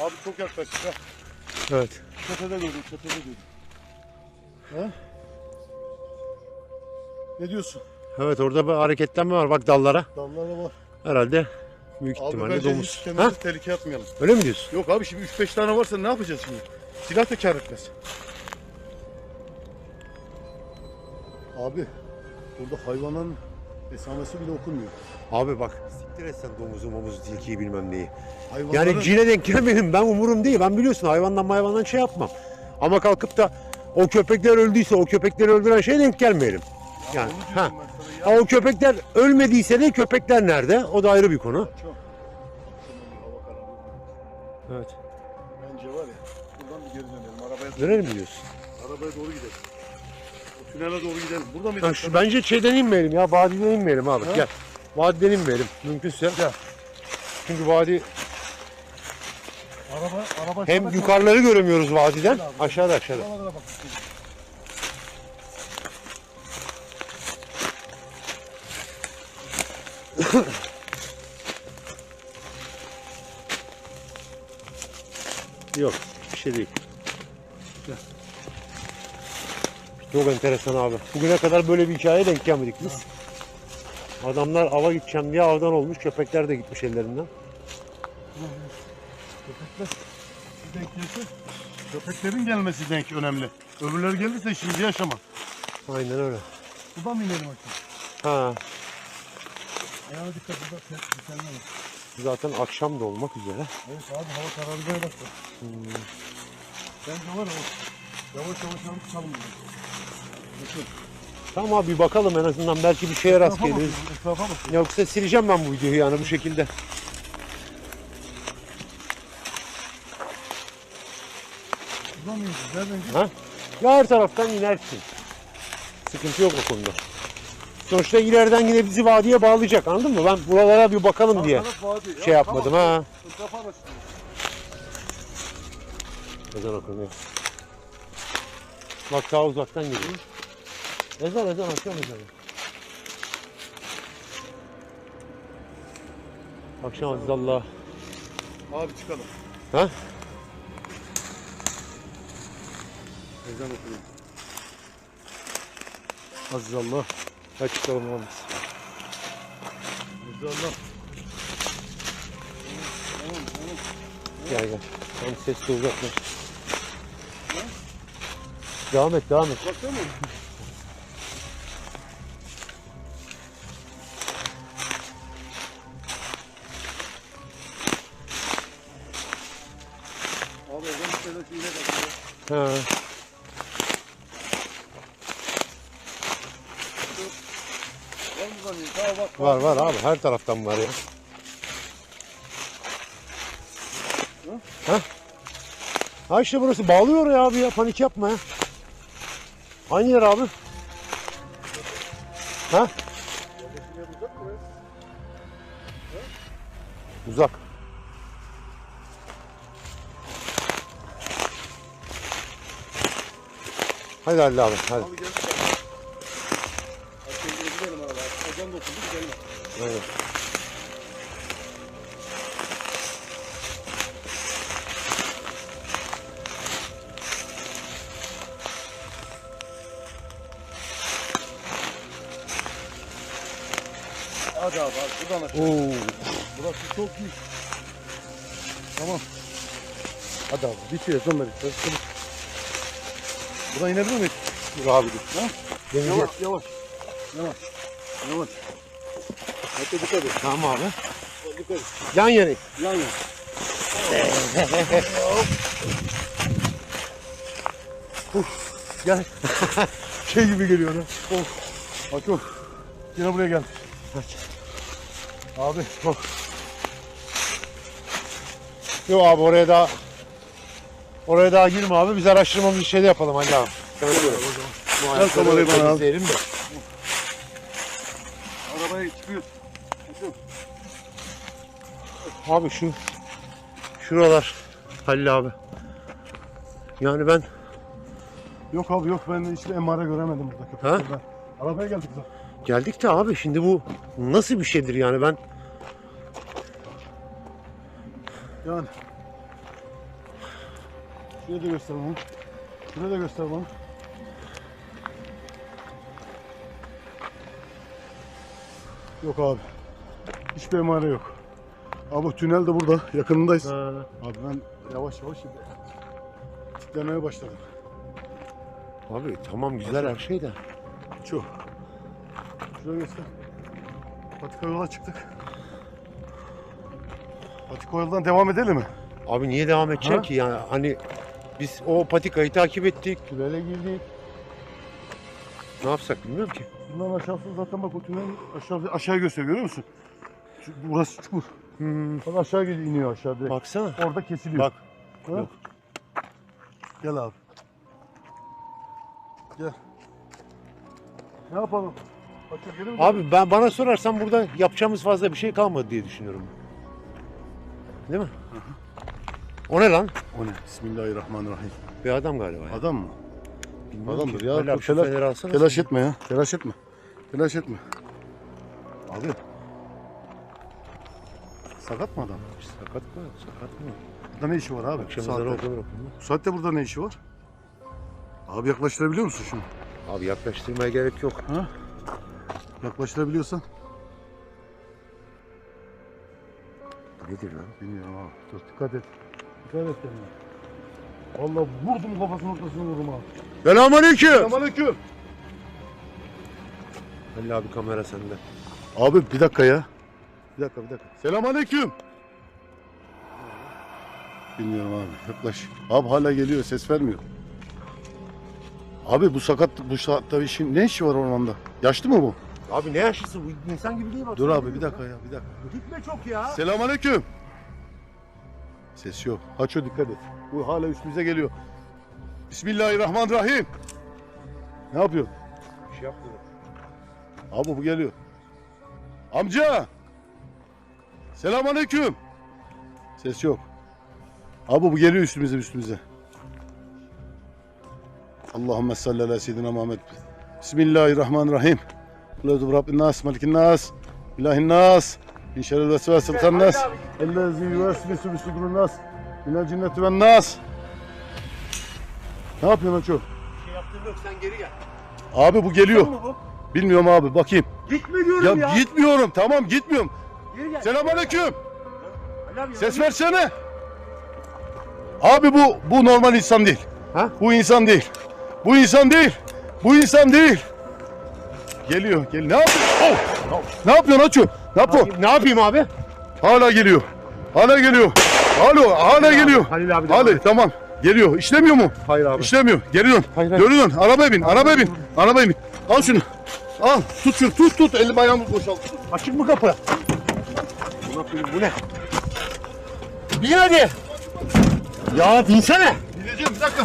Abi çok yaklaştık ha. Evet. Tepede gördüm, tepede gördüm. Ha? Ne diyorsun? Evet orada bir hareketlenme var bak dallara. Dallara var. Herhalde büyük Abi ihtimalle bence domuz. hiç Ha? kendimizi tehlikeye atmayalım. Öyle mi diyorsun? Yok abi şimdi 3-5 tane varsa ne yapacağız şimdi? Silah da kar etmez. Abi burada hayvanın esamesi bile okunmuyor. Abi bak siktir et sen domuzu momuzu tilkiyi bilmem neyi. Hayvanların... Yani cine denk gelmedim ben umurum değil. Ben biliyorsun hayvandan hayvandan şey yapmam. Ama kalkıp da o köpekler öldüyse o köpekleri öldüren şeye denk gelmeyelim. Yani Onu ha. ya. O köpekler ölmediyse de köpekler nerede? O da ayrı bir konu. Çok. Evet. Bence var ya buradan bir geri dönelim. Arabaya, Dönelim diyorsun? arabaya doğru gidelim. Tünele doğru gidelim. Burada mıydı? Ha, şu, bence şeyden inmeyelim ya vadiden inmeyelim abi. Ha? Gel. Vadiden inmeyelim mümkünse. Gel. Çünkü vadi Araba, araba hem yukarıları göremiyoruz vadiden. Aşağıda aşağıda. Yok bir şey değil. Çok enteresan abi. Bugüne kadar böyle bir hikaye denk gelmedik biz. Adamlar ava gideceğim diye avdan olmuş. Köpekler de gitmiş ellerinden. Köpekler denk gelse, köpeklerin gelmesi denk önemli. Öbürleri gelirse şimdi yaşama. Aynen öyle. Buradan mı inelim bakayım? Ha, Ayağına dikkat et. Bak, var. zaten akşam da olmak üzere. Evet abi hava kararmaya başladı. Bence var ya. Yavaş yavaş alıp buradan. Tamam abi bir bakalım en azından belki bir şeye rast Etrafa geliriz. Etrafa. Yoksa sileceğim ben bu videoyu yani bu şekilde. Buradan mı ineceğiz? Nereden ineceğiz? Ha? Ya her taraftan inersin. Sıkıntı yok o konuda. Sonuçta ileriden yine bizi vadiye bağlayacak anladın mı? Ben buralara bir bakalım diye Taraf vadi. Ya, şey yapmadım tamam. ha. Etrafa araştırın. Ezan okunuyor. Bak daha uzaktan geliyor. Ezan ezan akşam ezanı. Akşam aziz Allah. Abi çıkalım. Ha? Ezan okunuyor. Aziz Allah. Hadi çıkalım oğlum. Allah. Gel gel. Tam ses de uzaklaş. Devam et devam et. Baksana Var var abi her taraftan var ya. Ha? Ha işte burası bağlıyor ya abi ya panik yapma ya. Aynı yer abi. Ha? Uzak. Hadi Halil abi hadi. Abi gel. Hadi gidelim abi. Ezan da okundu gidelim. Evet. Hadi abi abi buradan aşağı. Oo. Burası çok iyi. Tamam. Hadi abi sonuna bitiyor. Çabuk. Buradan inebilir miyiz? Dur abi dur. Ha? Yavaş yavaş. Yavaş. Yavaş. Hadi dikkat et. Tamam abi. Dikkat et. Yan yana. Yan yan. Gel. şey gibi geliyor lan. Of. Bak yok. Yine buraya gel. Abi bak. Yok abi oraya daha oraya daha girme abi. Biz araştırmamızı şeyde yapalım hadi abi. Sana göre. Bu Ver kamerayı bana abi. temizleyelim de. Arabaya çıkıyoruz. Çıkıyoruz. Abi şu şuralar Halil abi. Yani ben Yok abi yok ben hiçbir emare göremedim burada köpeklerden. Arabaya geldik zaten. geldik de abi şimdi bu nasıl bir şeydir yani ben Yani. Şuraya da göster bana. Şuraya da göster bana. Yok abi. Hiçbir emare yok. Abi tünel de burada. Yakınındayız. Abi ben yavaş yavaş tiklemeye başladım. abi tamam güzel her şey de. Çok. Şuraya göster. Patika yola çıktık. Patika yoldan devam edelim mi? Abi niye devam edeceksin Ha? ki yani hani biz o patikayı takip ettik, tünele girdik. Ne yapsak bilmiyorum ki. Bundan aşağısı zaten bak o tünel aşağı, aşağı gösteriyor görüyor musun? Şu, burası çukur. Hmm, Bak aşağı gidiyor iniyor aşağı direkt. baksana. Orada kesiliyor. Bak. Ha? yok. Gel abi. Gel. Ne yapalım? Açık mi? Abi ben bana sorarsan burada yapacağımız fazla bir şey kalmadı diye düşünüyorum. Değil mi? O ne lan? O ne? Bismillahirrahmanirrahim. Bir adam galiba. Ya. Adam mı? Bilmiyorum adamdır ki. ya. Hala şu telaş- alsana Telaş sen. etme ya. Telaş etme. Telaş etme. Abi. Sakat mı adam? Sakat mı? Sakat mı? Burada ne işi var abi? Akşam Saatte. okunur. Bu saatte burada ne işi var? Abi yaklaştırabiliyor musun şunu? Abi yaklaştırmaya gerek yok. Ha? Yaklaştırabiliyorsan. Nedir lan? Bilmiyorum abi. Dur dikkat et. Dikkat et kendine. Valla vurdum kafasının ortasına vurdum abi. Selamünaleyküm. Selamünaleyküm. Halil abi kamera sende. Abi bir dakika ya. Bir dakika bir dakika. Selamünaleyküm. Bilmiyorum abi. Yaklaş. Abi hala geliyor. Ses vermiyor. Abi bu sakat bu saatte işin ne işi var ormanda? Yaşlı mı bu? Abi ne yaşlısı bu insan gibi değil bak. Dur abi bir dakika ya bir dakika. Gitme çok ya. Selamünaleyküm. Ses yok. Haço dikkat et. Bu hala üstümüze geliyor. Bismillahirrahmanirrahim. Ne yapıyor? Bir şey yapmıyor. Abi bu geliyor. Amca. Selamünaleyküm. Ses yok. Abi bu geliyor üstümüze üstümüze. Allahümme salli ala seyyidina Muhammed. Bismillahirrahmanirrahim. Kulağı Rabbin nas, malikin nas, ilahin nas, min şerril vesvesil kannas, ellezî yüvesvisu bi sudurun nas, minel cinneti ven nas. Ne yapıyorsun Aço? Bir şey yaptığın yok sen geri gel. Abi bu geliyor. mu bu? Bilmiyorum abi bakayım. Gitme diyorum Ya, ya. gitmiyorum tamam gitmiyorum. Geri gel. Selamünaleyküm. Ses versene. Abi bu bu normal insan değil. Ha? Bu insan değil. Bu insan değil. Bu insan değil. Geliyor, gel. Ne yapıyorsun? Oh! Ne yapıyorsun Aço? Ne yapıyorsun? Ne yapayım abi? Hala geliyor. Hala geliyor. Alo, hala geliyor. Halil abi devam Hadi et. tamam. Geliyor. İşlemiyor mu? Hayır abi. İşlemiyor. Geri dön. Hayır, hayır. Geri dön. Arabaya bin. Arabaya bin. Arabaya bin. Al şunu. Al. Tut şunu. Tut tut. Elim ayağımı boşalt. Açık mı kapı? Bu ne? Bu ne? Bin hadi. Ya binsene. Gideceğim bir dakika.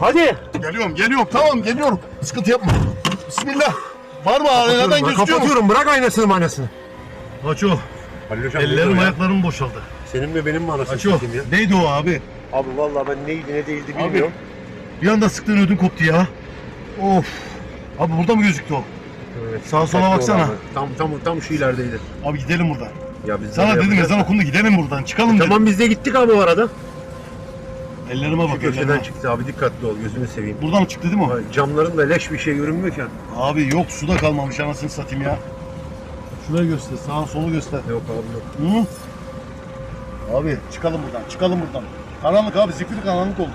Hadi. Geliyorum, geliyorum. Tamam, geliyorum. Sıkıntı yapma. Bismillah. Var mı? Bak, gözüküyor mu? Kapatıyorum. Bırak aynasını manasını. Aço. Halil hocam. Ellerim ayaklarım boşaldı. Senin mi benim mi anasını Aço. satayım ya? Neydi o abi? Abi vallahi ben neydi ne değildi Abi. bilmiyorum. Bir anda sıktığın ödüm koptu ya. Of. Abi burada mı gözüktü o? Evet. Sağa sola Dikkatli ol baksana. abi. Tam tam tam şu ilerideydi. Abi gidelim buradan. Ya biz Sana nereye dedim yapacağız? ezan okundu gidelim buradan. Çıkalım dedim. Tamam biz de gittik abi o arada. Ellerime bak. köşeden ellerime. çıktı abi dikkatli ol gözünü seveyim. Buradan mı çıktı değil mi o? Camların da leş bir şey görünmüyorken. Abi yok suda kalmamış anasını satayım ya. Şurayı göster. Sağa solu göster. Yok abi yok. Hı? Abi çıkalım buradan. Çıkalım buradan. Karanlık abi. Zifiri karanlık oldu.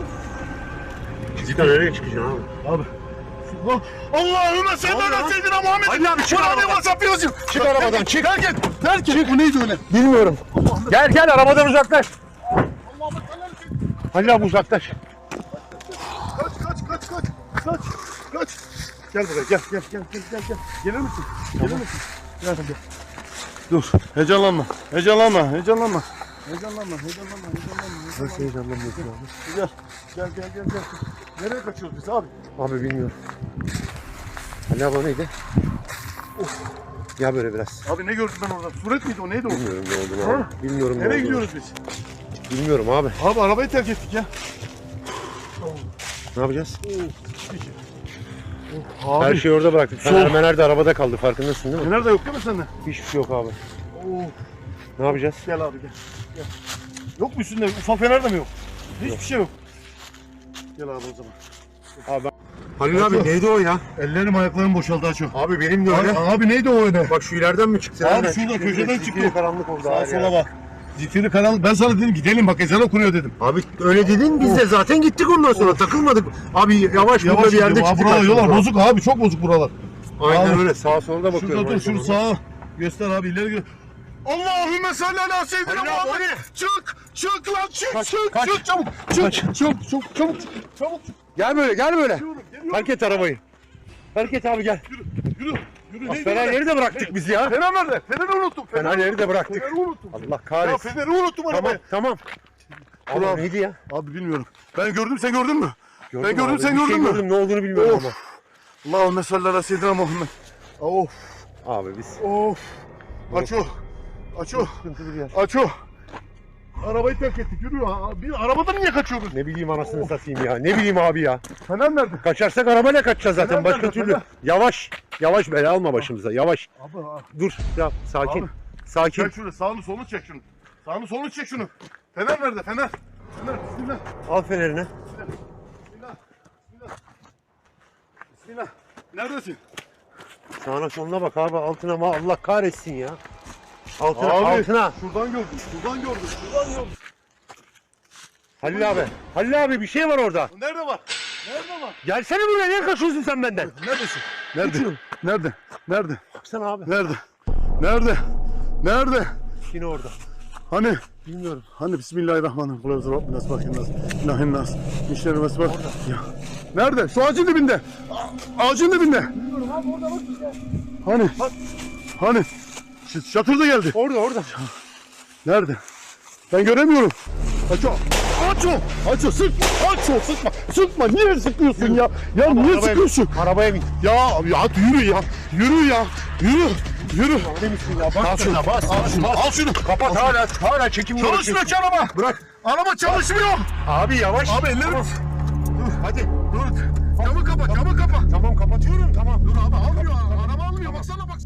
Cidden nereye çıkacaksın abi? Abi. Allahümme ala ya. seyyidina Muhammed. Hadi abi, çık Kur'an-ı arabadan. vasaf yazıyor. Çık arabadan, çık. Terk et. Terk et. Bu neydi öyle? Bilmiyorum. Gel gel arabadan uzaklaş. Halil abi uzaklaş. Kaç kaç kaç kaç. Kaç. Kaç. Gel buraya gel gel gel gel gel. gel. Gelir misin? Gelir misin? Gel gel. Dur. Heyecanlanma. Heyecanlanma. Heyecanlanma. Heyecanlanma. Heyecanlanma. Heyecanlanma. Nasıl heyecanlanmıyorsun abi? Gel. Gel gel gel gel. Nereye kaçıyoruz biz abi? Abi bilmiyorum. Halil abi o neydi? Ya böyle biraz. Abi ne gördüm ben orada? Suret miydi o? Neydi o? Bilmiyorum ne olduğunu abi. Ha? Bilmiyorum ne Nereye olduğunu. gidiyoruz biz? Bilmiyorum abi. Abi arabayı terk ettik ya. Ne yapacağız? Abi. Her şeyi orada bıraktık. Soğuk. Fener Mener de arabada kaldı farkındasın değil mi? Fener de yok değil mi sende? Hiçbir şey yok abi. Oo. Ne yapacağız? Gel abi gel. gel. Yok mu üstünde? Ufak fener de mi yok? Hiçbir şey yok. Gel abi o zaman. Halil abi neydi o ya? Ellerim ayaklarım boşaldı açıyor. Abi benim de Abi, öyle. abi neydi o öyle? Bak şu ileriden mi çıktı? Abi Nereden şurada çıktı? köşeden çıktı. karanlık oldu Sağa abi sola bak. Zifiri kanal. Ben sana dedim gidelim bak ezan okunuyor dedim. Abi öyle dedin biz de zaten gittik ondan sonra takılmadık. Abi yavaş, burada bir yerde çıktık. buralar aslında. yollar bozuk abi çok bozuk buralar. Aynen Abi. öyle sağa sola da bakıyorum. Şurada dur şunu sağa. Göster abi ileri gö Allahümme salli ala seyyidina abi, Muhammed. Çık çık lan çık Kaç, çık kaç. çık çabuk. Çık çık çabuk çabuk çabuk çabuk. Gel böyle gel böyle. Geliyorum, geliyorum. Fark et arabayı. Fark et abi gel. Yürü yürü. Yürü Bak, Fenerleri de bıraktık biz ya. Fener nerede? Fener'i unuttum. Fenerleri de bıraktık. Fener'i unuttum. Allah Ya kahretsin. Fener'i unuttum Tamam arabaya. tamam. Abi abi. neydi ya? Abi bilmiyorum. Ben gördüm sen gördün mü? Gördüm ben gördüm abi, sen bir şey gördün mü? gördüm ne olduğunu bilmiyorum Of. ama. Allahümme salli ala seyyidina Muhammed. Of Abi biz of. Aço. Aço. bir yer. Aço. Arabayı terk ettik yürü ya. Bir arabadan niye kaçıyoruz? Ne bileyim anasını satayım ya. Ne bileyim abi ya. Fener nerede? Kaçarsak arabayla kaçacağız zaten. Fener Başka nerede, türlü. Fener? Yavaş. Yavaş bela alma başımıza. Yavaş. Abi abi. Dur. Ya sakin. Abi. Sakin. Çek şunu sağını solunu çek şunu. Sağını solunu çek şunu. Fener nerede Fener? Fener bismillah. Al fenerini. Bismillah. Bismillah. Bismillah. Neredesin? Sağına soluna bak abi. Altına ma Allah kahretsin ya. Altına Abi. altına. Şuradan gördüm. Şuradan gördüm. Şuradan gördüm. Halil abi. Halil abi bir şey var orada. Nerede var? Nerede var? Gelsene buraya. Niye kaçıyorsun sen benden? Neredesin? Nerede? Nerede? Nerede? Baksana abi. Nerede? Nerede? Nerede? Yine orada. Hani? Bilmiyorum. Hani Bismillahirrahmanirrahim. Kul evzu Rabbin nas, Fatihin nas, ilahin nas, min şerri vesvas. Ya. Nerede? Şu ağacın dibinde. A- Ağacın dibinde. Bilmiyorum abi orada bak işte. Hani? Hani? Ş- Şatırda geldi. Orada orada. Nerede? Ben göremiyorum. Aço. Aço. Aço sık. Aço sıkma. Sıkma. Niye sıkıyorsun ya? Ya niye Arabaya bin. sıkıyorsun? Arabaya bin. Ya ya yürü ya. Yürü ya. Yürü. Yürü. Ne misin ya? Al Bak şunu. bas. Al şunu. Al şunu. Kapat hala hala çekim Çalışmıyor ki araba. Bırak. Araba çalışmıyor. Abi yavaş. Abi ellerim. Hadi. Dur. Camı kapa. Camı kapa. Tamam kapatıyorum tamam. Dur abi almıyor. Araba almıyor. Baksana bak.